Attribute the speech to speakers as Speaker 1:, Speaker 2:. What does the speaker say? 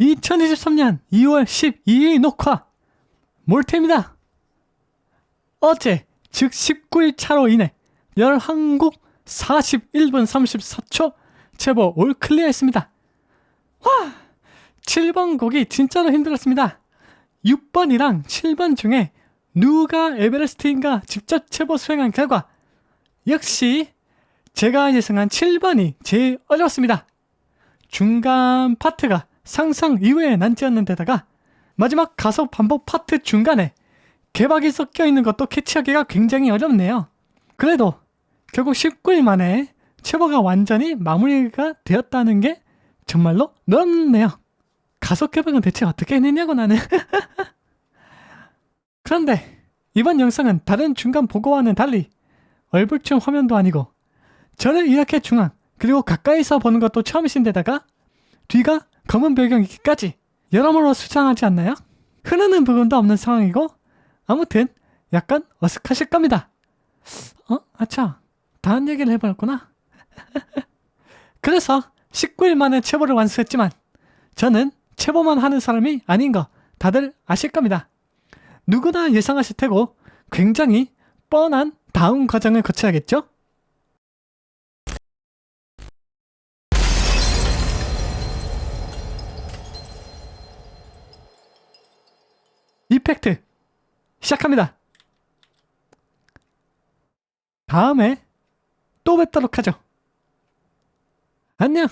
Speaker 1: 2023년 2월 12일 녹화 몰테입니다. 어제 즉 19일 차로 인해 11곡 41분 34초 제보 올 클리어 했습니다. 와 7번 곡이 진짜로 힘들었습니다. 6번이랑 7번 중에 누가 에베레스트인가 직접 제보 수행한 결과 역시 제가 예상한 7번이 제일 어려웠습니다. 중간 파트가 상상 이외의 난지였는 데다가 마지막 가속 반복 파트 중간에 개박이 섞여 있는 것도 캐치하기가 굉장히 어렵네요. 그래도 결국 19일 만에 체버가 완전히 마무리가 되었다는 게 정말로 놀랍네요. 가속 개박은 대체 어떻게 해냈냐고 나는. 그런데 이번 영상은 다른 중간 보고와는 달리 얼불충 화면도 아니고 저를 이렇게 중앙 그리고 가까이서 보는 것도 처음이신 데다가 뒤가 검은 배경이기까지 여러모로 수상하지 않나요? 흐르는 부분도 없는 상황이고 아무튼 약간 어색하실 겁니다. 어? 아차 다른 얘기를 해버렸구나. 그래서 19일 만에 체보를 완수했지만 저는 체보만 하는 사람이 아닌 거 다들 아실 겁니다. 누구나 예상하실 테고 굉장히 뻔한 다음 과정을 거쳐야겠죠? 이펙트 시작합니다. 다음에 또 뵙도록 하죠. 안녕.